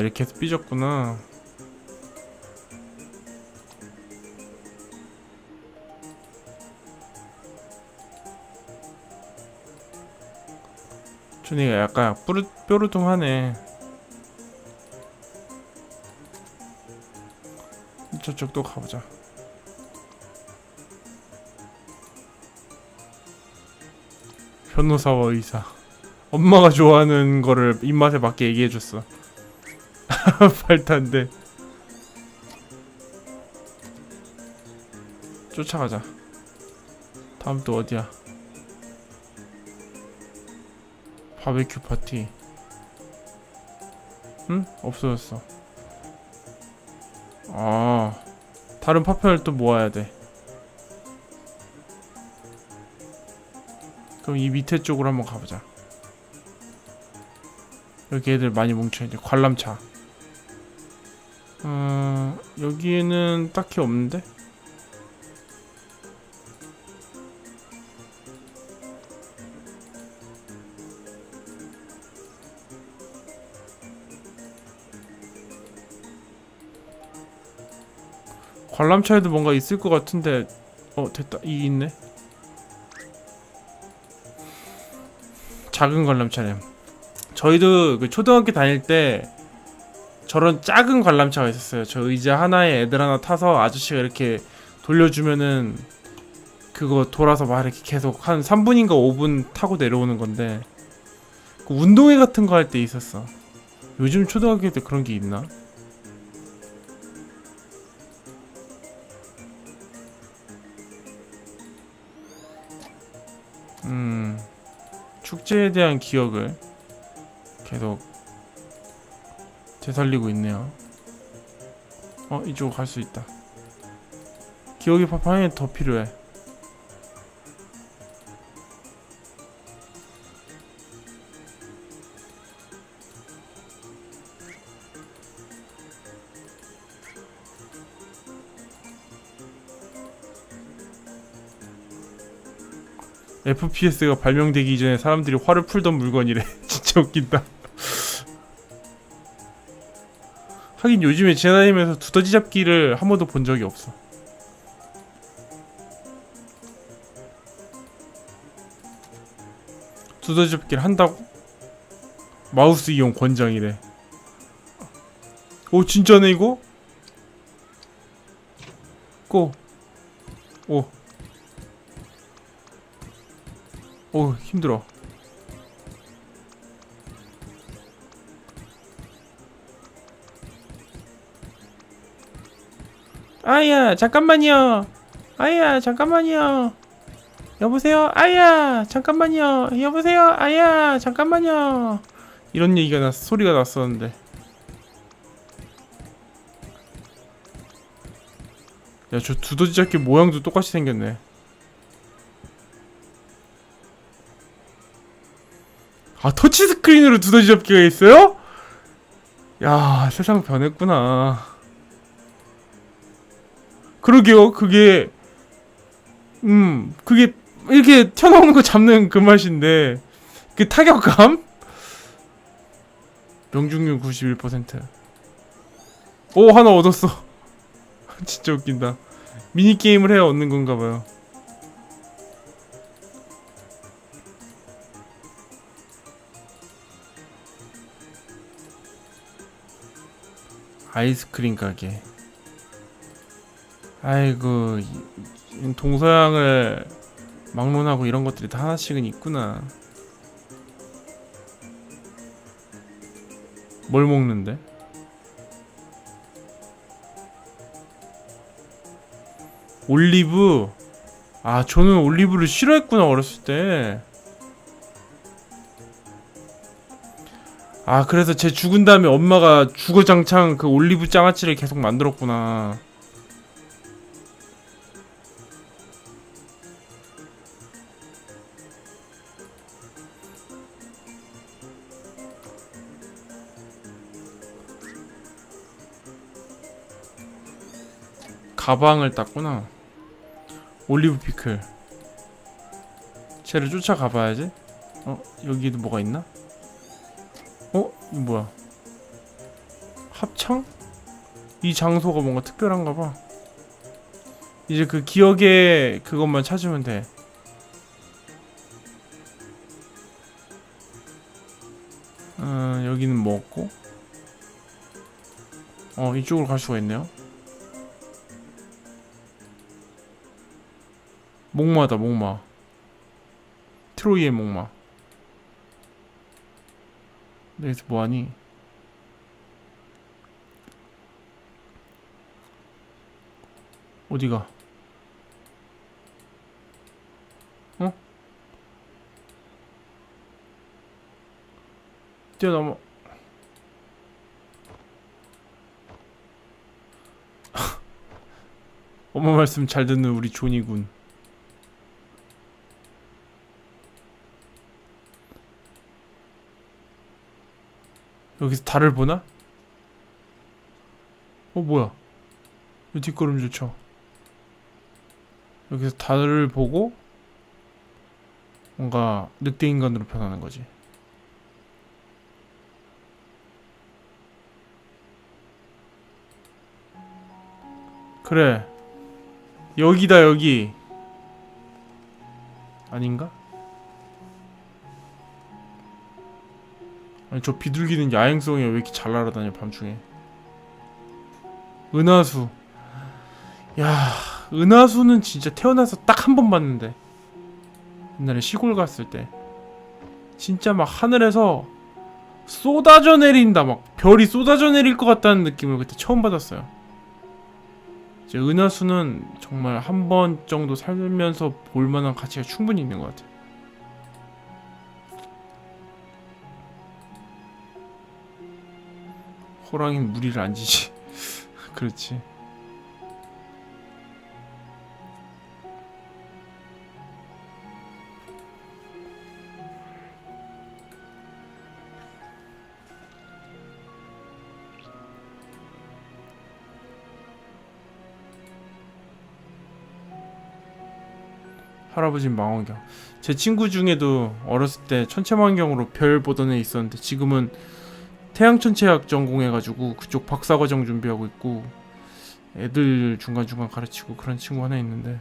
이렇게 해서 삐졌구나. 준이가 약간 뿌르, 뾰루통하네. 저쪽 또 가보자. 변호사와 의사. 엄마가 좋아하는 거를 입맛에 맞게 얘기해줬어. 발탄데. 쫓아가자. 다음 또 어디야? 바베큐 파티. 응? 없어졌어. 아, 다른 파편을 또 모아야 돼. 그럼 이 밑에 쪽으로 한번 가보자. 여기 애들 많이 뭉쳐있네. 관람차. 어, 여기에는 딱히 없는데? 관람차에도 뭔가 있을 것 같은데 어 됐다. 이 있네. 작은 관람차네 저희도 그 초등학교 다닐 때 저런 작은 관람차가 있었어요 저 의자 하나에 애들 하나 타서 아저씨가 이렇게 돌려주면은 그거 돌아서 막 이렇게 계속 한 3분인가 5분 타고 내려오는 건데 그 운동회 같은 거 할 때 있었어 요즘 초등학교 때 그런 게 있나? 음, 축제에 대한 기억을 계속 되살리고 있네요. 어, 이쪽으로 갈 수 있다. 기억의 파판이 더 필요해. FPS가 발명되기 이전에 사람들이 화를 풀던 물건이래. 진짜 웃긴다. 하긴 요즘에 지나다니면서 두더지 잡기를 한 번도 본 적이 없어. 두더지 잡기를 한다고? 마우스 이용 권장이래. 오 진짜네 이거? 고. 오. 오 힘들어 아야 잠깐만요. 아야 잠깐만요. 여보세요? 아야 잠깐만요. 여보세요? 아야 잠깐만요. 이런 얘기가 났 소리가 났었는데. 야 저 두더지 잡기 모양도 똑같이 생겼네. 아 터치 스크린으로 두더지 잡기가 있어요? 야 세상 변했구나 그러게요. 그게 음 그게 이렇게 튀어나오는 거 잡는 그 맛인데 그 타격감? 명중률 91%오 하나 얻었어. 진짜 웃긴다. 미니게임을 해야 얻는 건가 봐요. 아이스크림 가게. 아이고 이- 이 동서양을 막론하고 이런 것들이 다 하나씩은 있구나. 뭘 먹는데? 올리브. 아 저는 올리브를 싫어했구나 어렸을 때. 아 그래서 제 죽은 다음에 엄마가 주거장창 그 올리브 장아찌를 계속 만들었구나 가방을 땄구나 올리브 피클 쟤를 쫓아가 봐야지 어 여기도 뭐가 있나? 어? 이거 뭐야? 합창? 이 장소가 뭔가 특별한가 봐. 이제 그 기억의 그것만 찾으면 돼. 어, 여기는 뭐 없고? 어, 이쪽으로 갈 수가 있네요. 목마다, 목마. 트로이의 목마. 여기서 뭐하니? 어디가? 어? 뛰어넘어. 엄마 말씀 잘 듣는 우리 존이군. 여기서 달을 보나? 어 뭐야? 왜 뒷걸음질 쳐? 여기서 달을 보고 뭔가 늑대 인간으로 변하는 거지. 그래. 여기다 여기. 아닌가? 아니 저 비둘기는 야행성이 왜 이렇게 잘 날아다녀 밤중에. 은하수. 야, 은하수는 진짜 태어나서 딱 한 번 봤는데. 옛날에 시골 갔을 때. 진짜 막 하늘에서 쏟아져 내린다. 막 별이 쏟아져 내릴 것 같다는 느낌을 그때 처음 받았어요. 이제 은하수는 정말 한 번 정도 살면서 볼 만한 가치가 충분히 있는 것 같아요. 호랑이는 무리를 안 지지. 그렇지. 할아버지 망원경. 제 친구 중에도 어렸을 때 천체망원경으로 별 보던 애 있었는데 지금은 태양천체학 전공해가지고 그쪽 박사과정 준비하고 있고 애들 중간중간 가르치고 그런 친구 하나 있는데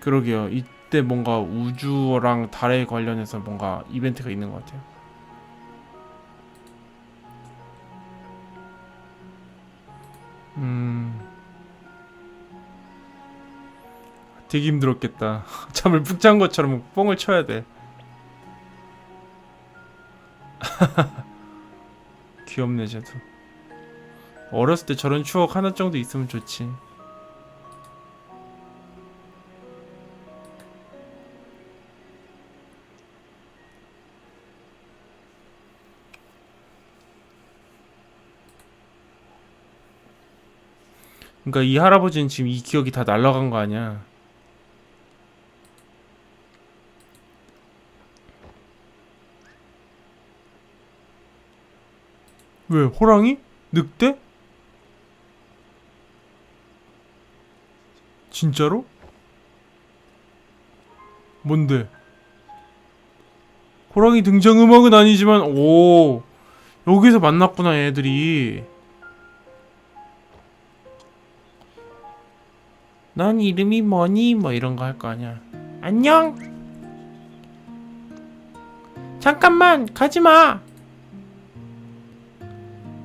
그러게요. 이때 뭔가 우주랑 달에 관련해서 뭔가 이벤트가 있는 것 같아요. 음. 되게 힘들었겠다. 잠을 푹 잔 것처럼 뻥을 쳐야 돼. 귀엽네 쟤도. 어렸을 때 저런 추억 하나 정도 있으면 좋지. 그러니까 이 할아버지는 지금 이 기억이 다 날라간 거 아니야. 왜 호랑이? 늑대? 진짜로? 뭔데? 호랑이 등장 음악은 아니지만 오 여기서 만났구나 애들이 넌 이름이 뭐니? 뭐 이런 거 할 거 아니야 안녕 잠깐만 가지마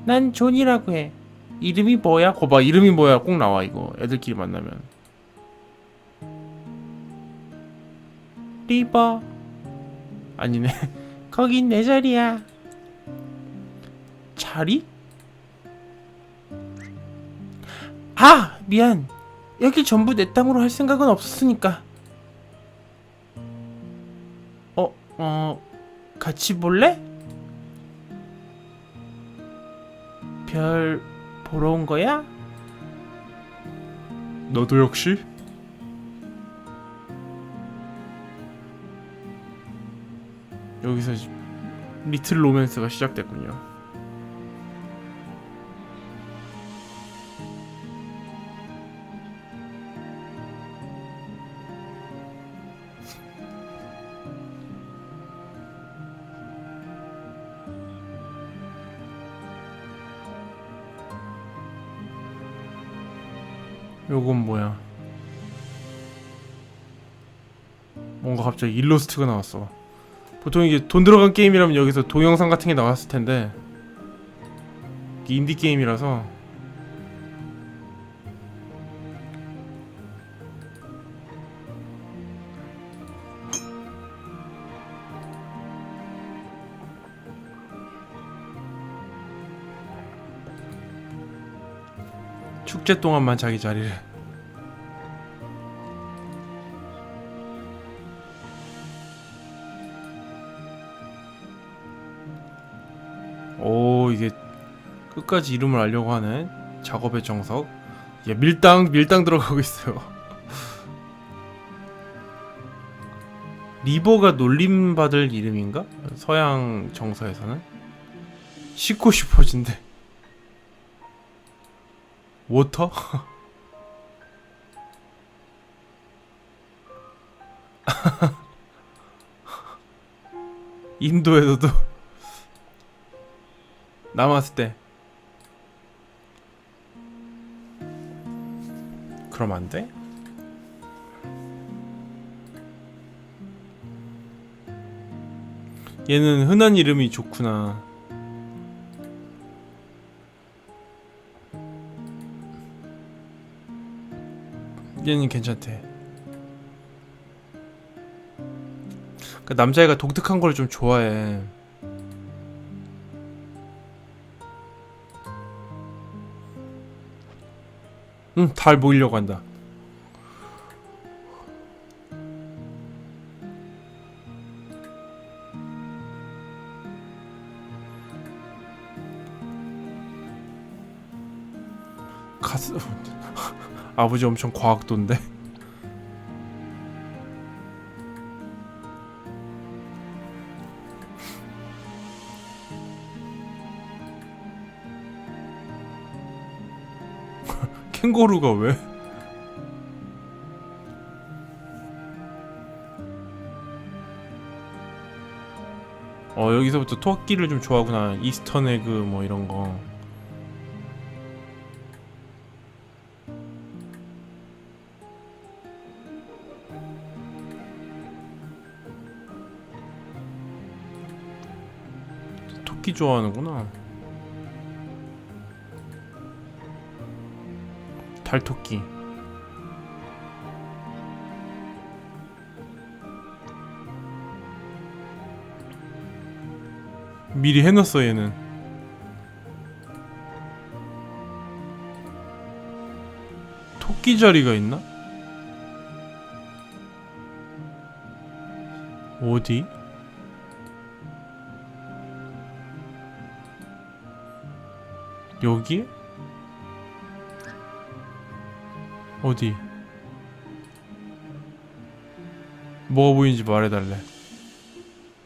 난 존이라고 해. 이름이 뭐야? 거봐 이름이 뭐야? 꼭 나와 이거. 애들끼리 만나면. 리버. 아니네. 거긴 내 자리야. 자리? 아 미안. 여기 전부 내 땅으로 할 생각은 없었으니까. 어, 어, 같이 볼래? 별 보러 온 거야? 너도 역시? 여기서 지- 리틀 로맨스가 시작됐군요. 요건 뭐야? 뭔가 갑자기 일러스트가 나왔어. 보통 이게 돈 들어간 게임이라면 여기서 동영상 같은 게 나왔을 텐데 이게 인디 게임이라서 축제 동안만 자기 자리를 끝까지 이름을 알려고 하는 작업의 정석. 야 밀당 밀당 들어가고 있어요. 리버가 놀림받을 이름인가? 서양 정서에서는? 씻고 싶어진대 워터? 인도에서도 남았을 때 그럼 안 돼? 얘는 흔한 이름이 좋구나. 얘는 괜찮대. 그 남자애가 독특한 걸 좀 좋아해. 응, 달 모이려고 한다. 가스 아버지 엄청 과학도인데. 캥거루가 왜? 어 여기서부터 토끼를 좀 좋아하구나. 이스턴 에그 뭐 이런 거. 토끼 좋아하는구나 달토끼 미리 해놨어 얘는 토끼 자리가 있나? 어디? 여기? 어디? 뭐가 보이는지 말해달래.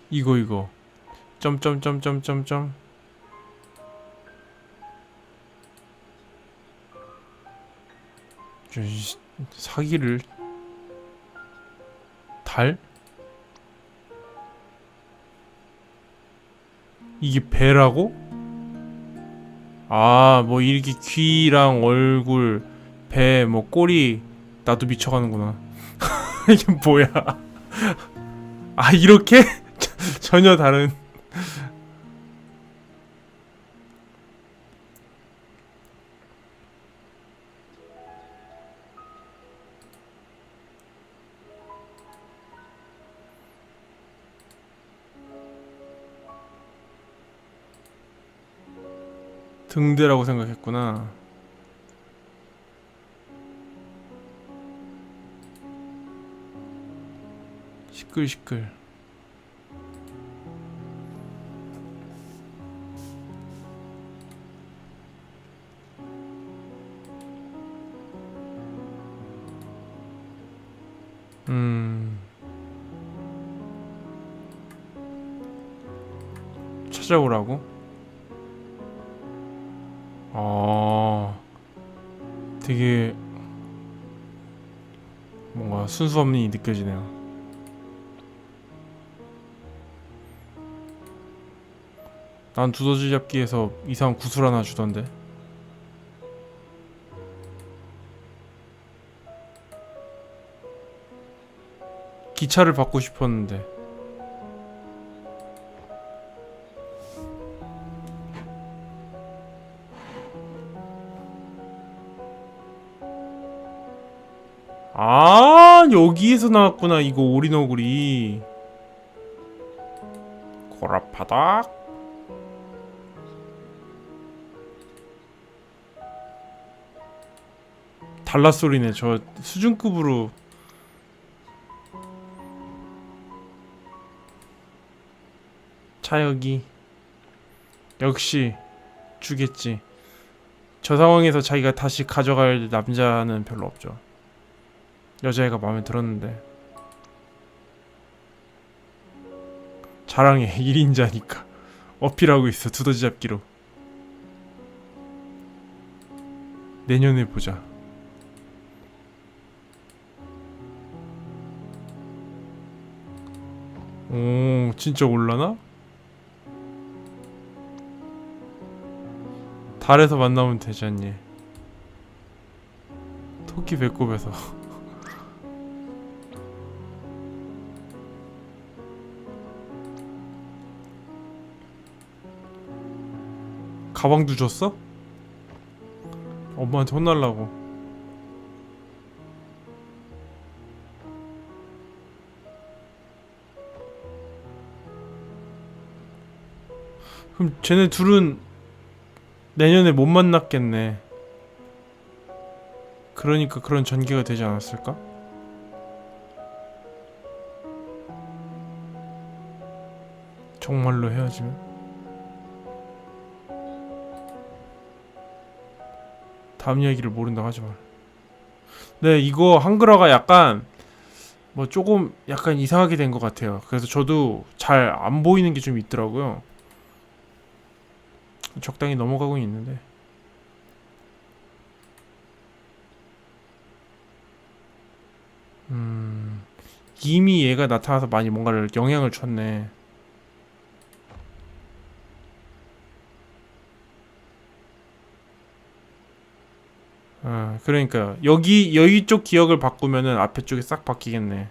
이거 이거. 점점점점점점. 사기를 달? 이게 배라고? 아, 뭐 이렇게 귀랑 얼굴 배, 뭐 꼬리 나도 미쳐가는구나. 이게 뭐야? 아 이렇게 전혀 다른. 등대라고 생각했구나. 시끌 시끌. 음. 찾아오라고? 아. 되게 뭔가 순수함이 느껴지네요. 난 두더지 잡기에서 이상한 구슬 하나 주던데. 기차를 받고 싶었는데. 아 여기에서 나왔구나 이거 오리너구리. 고라파닥. 달라 소리네. 저 수준급으로. 차여기 역시 주겠지. 저 상황에서 자기가 다시 가져갈 남자는 별로 없죠. 여자애가 마음에 들었는데. 자랑해 1인자니까. 어필하고 있어 두더지 잡기로. 내년에 보자 오 진짜 올라나? 달에서 만나면 되지 않니? 토끼 배꼽에서 가방도 줬어? 엄마한테 혼날라고 그럼 쟤네 둘은 내년에 못 만났겠네 그러니까 그런 전개가 되지 않았을까? 정말로 헤어지면 다음 이야기를 모른다고 하지 말. 네, 이거 한글화가 약간 뭐 조금 약간 이상하게 된 것 같아요. 그래서 저도 잘 안 보이는 게 좀 있더라고요. 적당히 넘어가고 있는데. 음, 이미 얘가 나타나서 많이 뭔가를 영향을 줬네. 아, 그러니까 여기 여기 쪽 기억을 바꾸면은 앞에 쪽이 싹 바뀌겠네.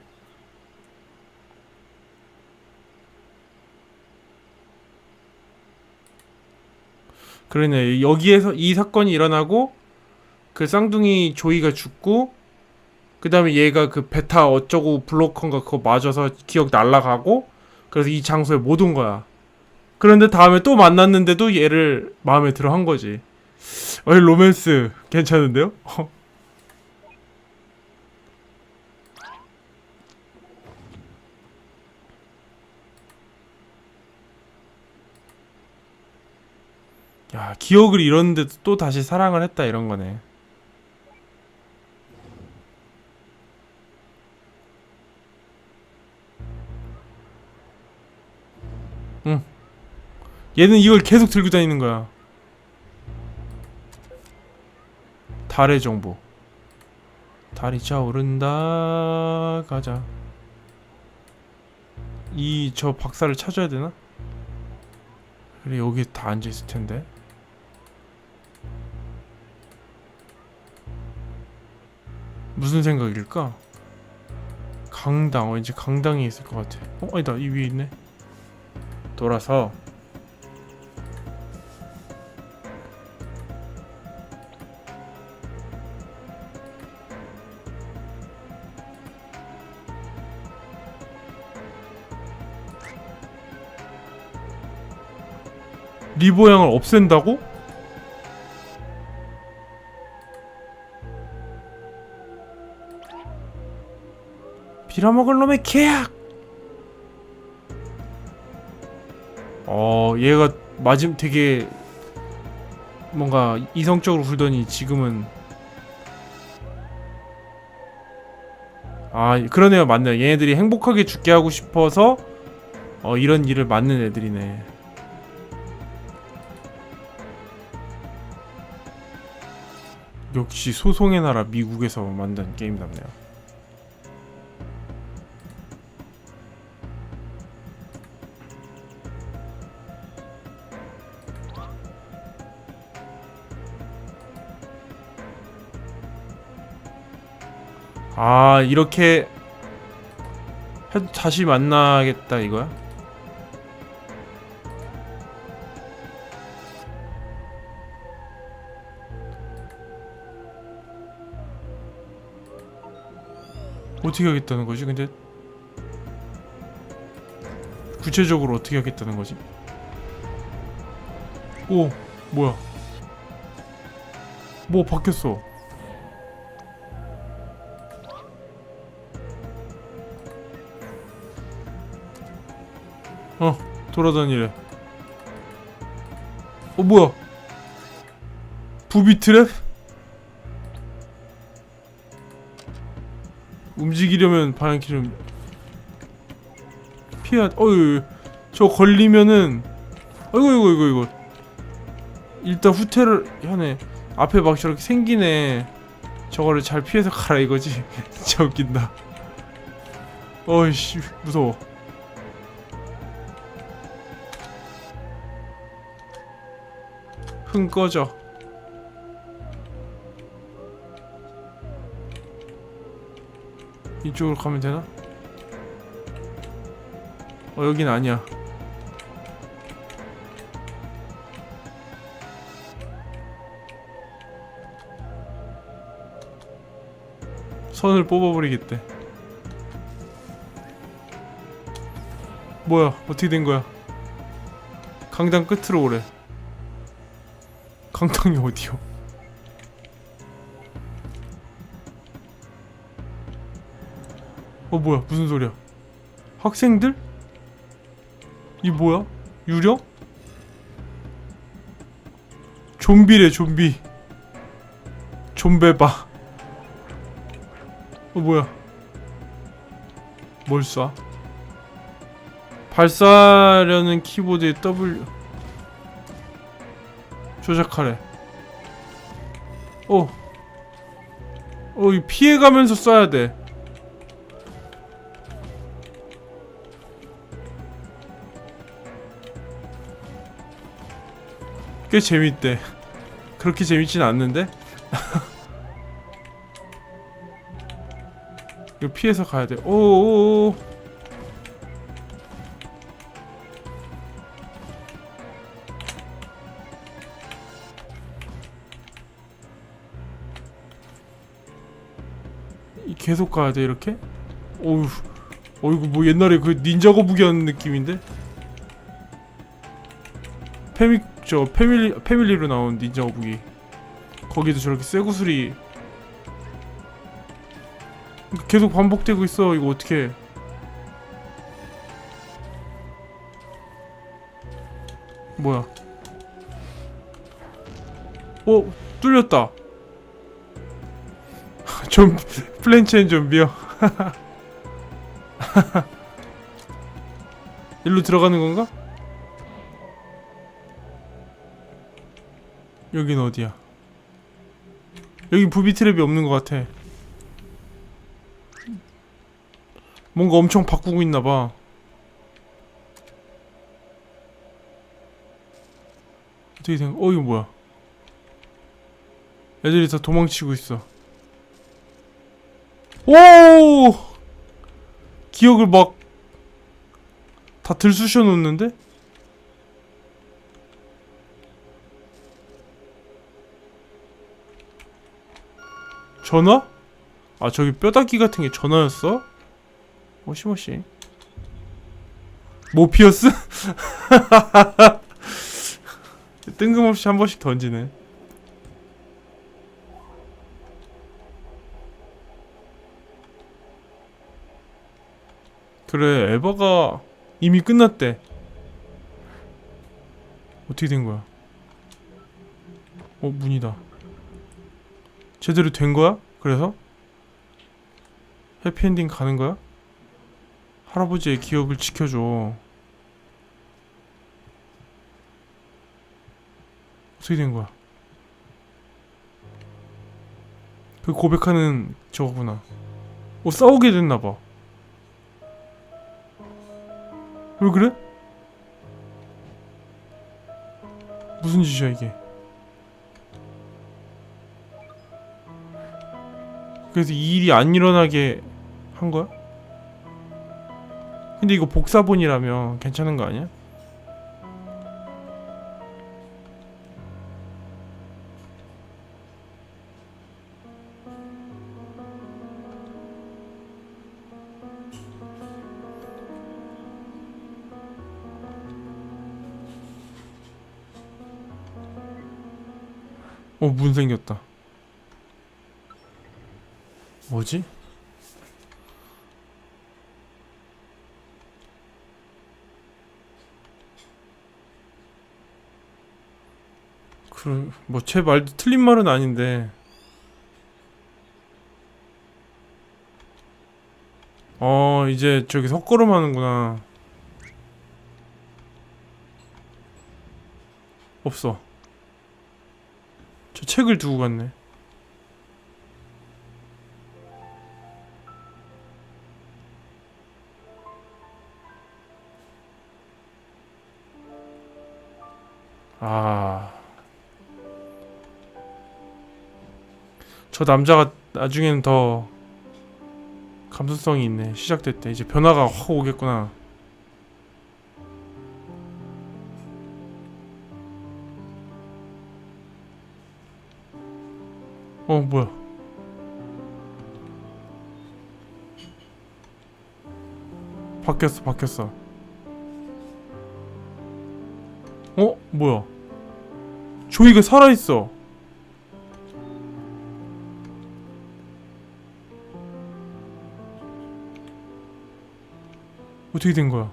그러네. 여기에서 이 사건이 일어나고 그 쌍둥이 조이가 죽고 그 다음에 얘가 그 베타 어쩌고 블로컨가 그거 맞아서 기억 날라가고 그래서 이 장소에 못 온 거야. 그런데 다음에 또 만났는데도 얘를 마음에 들어 한 거지. 어이 로맨스 괜찮은데요? 야 기억을 잃었는데도 또 다시 사랑을 했다 이런 거네. 응. 얘는 이걸 계속 들고 다니는 거야. 달의 정보. 달이 차오른다. 가자. 이 저 박사를 찾아야 되나? 그래 여기 다 앉아 있을 텐데. 무슨 생각일까? 강당 왠지 강당에 있을 것 같아. 어 아니다 이 위에 있네. 돌아서 리보 양을 없앤다고? 빌어먹을 놈의 계약! 어, 얘가 마지막 되게 뭔가 이성적으로 굴더니 지금은 아 그러네요 맞네요 얘네들이 행복하게 죽게 하고 싶어서 어 이런 일을 맞는 애들이네 역시 소송의 나라 미국에서 만든 게임답네요. 아 이렇게 다시 만나겠다 이거야? 어떻게 하겠다는 거지? 근데 구체적으로 어떻게 하겠다는 거지? 오 뭐야? 뭐 바뀌었어? 어 돌아다니래. 어 뭐야? 부비 트랩? 움직이려면 방향키를 피해야. 어유 저 걸리면은 아이고 이거 이거 이거 일단 후퇴를 하네. 앞에 막 저렇게 생기네. 저거를 잘 피해서 가라 이거지. 진짜 웃긴다. 어이씨 무서워. 흥 꺼져. 이쪽으로 가면 되나? 어 여긴 아니야. 선을 뽑아버리겠대. 뭐야? 어떻게 된 거야? 강당 끝으로 오래. 강당이 어디요? 어 뭐야? 무슨 소리야? 학생들? 이 뭐야? 유령? 좀비래 좀비. 좀베바. 어 뭐야? 뭘 쏴? 발사하려는 키보드에 W 조작하래. 어. 어, 이 피해가면서 쏴야 돼. 꽤 재밌대. 그렇게 재밌진 않는데? 이거 피해서 가야 돼. 오오오. 계속 가야 돼 이렇게? 어휴, 어이구 뭐 옛날에 그 닌자 거북이 하는 느낌인데? 페미 저 패밀리 패밀리로 나온 닌자 거북이 거기도 저렇게 쇠구슬이 계속 반복되고 있어 이거 어떻게? 뭐야? 어 뚫렸다. 좀 플랜체인 좀비요. 일로 들어가는 건가? 여긴 어디야? 여긴 부비 트랩이 없는 것 같아. 뭔가 엄청 바꾸고 있나 봐. 어떻게 된? 어 이거 뭐야? 애들이 다 도망치고 있어. 오! 기억을 막 다 들쑤셔 놓는데? 전화? 아 저기 뼈다귀 같은 게 전화였어? 모시모시 모피어스? 뜬금없이 한 번씩 던지네 그래 에바가 이미 끝났대 어떻게 된 거야 어 문이다 제대로 된 거야? 그래서? 해피엔딩 가는 거야? 할아버지의 기억을 지켜줘 어떻게 된 거야? 그 고백하는 저거구나 어 싸우게 됐나봐 왜 그래? 무슨 짓이야 이게? 그래서 이 일이 안 일어나게 한 거야? 근데 이거 복사본이라며 괜찮은 거 아니야? 어, 문 생겼다. 뭐지? 그, 뭐, 제 말도 틀린 말은 아닌데. 어, 이제 저기 석걸음 하는구나. 없어. 저 책을 두고 갔네. 아. 저 남자가 나중에는 더 감수성이 있네. 시작됐대. 이제 변화가 확 오겠구나. 어, 뭐야. 바뀌었어, 바뀌었어. 어? 뭐야? 조이가 살아있어. 어떻게 된 거야?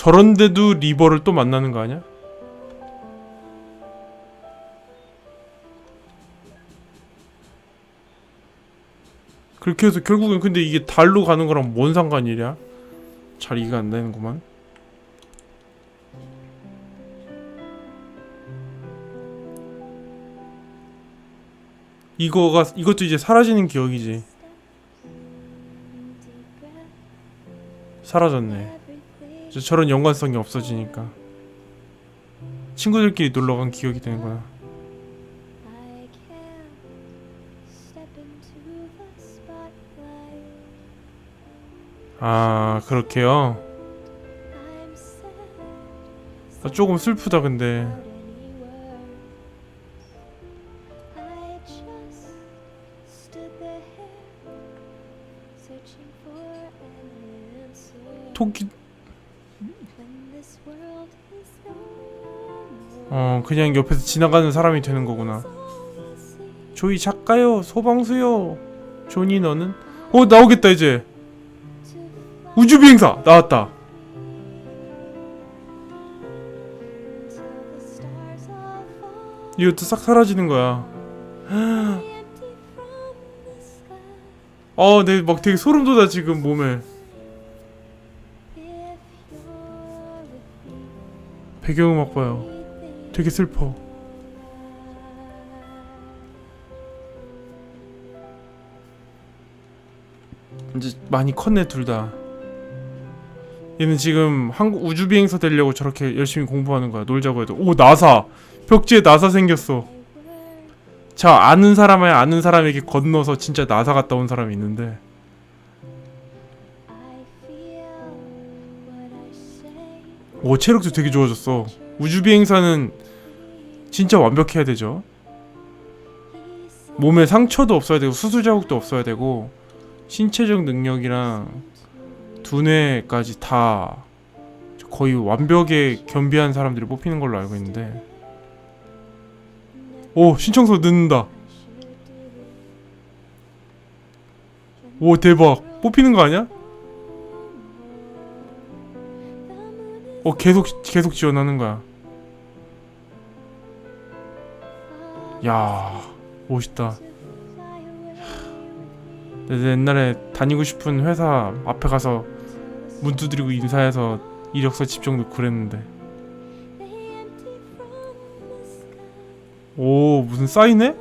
저런데도 리버를 또 만나는 거 아니야? 그렇게 해서 결국엔 근데 이게 달로 가는 거랑 뭔 상관이랴? 잘 이해가 안 되는구만. 이거가 이것도 이제 사라지는 기억이지. 사라졌네. 저- 저런 연관성이 없어지니까 친구들끼리 놀러 간 기억이 the spotlight. 아 그렇게요. 아, 조금 슬프다 근데. any 어 그냥 옆에서 지나가는 사람이 되는 거구나. 조이 작가요 소방수요. 조니 너는 어 나오겠다 이제 to fly 우주 비행사 나왔다. 이것도 싹 사라지는 거야. empty from the sky. 어, 내막 되게 소름 돋아 지금 몸에. 배경음악 봐요. 되게 슬퍼. 이제 많이 컸네 둘 다. 얘는 지금 한국 우주 비행사 되려고 저렇게 열심히 공부하는 거야. 놀자고 해도 오 나사 벽지에 나사 생겼어. 자 아는 사람에 아는 사람에게 건너서 진짜 나사 갔다 온 사람이 있는데 오 체력도 되게 좋아졌어. 우주 비행사는 진짜 완벽해야 되죠. 몸에 상처도 없어야 되고 수술 자국도 없어야 되고 신체적 능력이랑 두뇌까지 다 거의 완벽에 겸비한 사람들이 뽑히는 걸로 알고 있는데 오 신청서 넣는다 오 대박 뽑히는 거 아니야? 어 계속 계속 지원하는 거야. 야 멋있다. 옛날에 다니고 싶은 회사 앞에 가서 문 두드리고 인사해서 이력서 넣고 그랬는데. 오 무슨 사인회?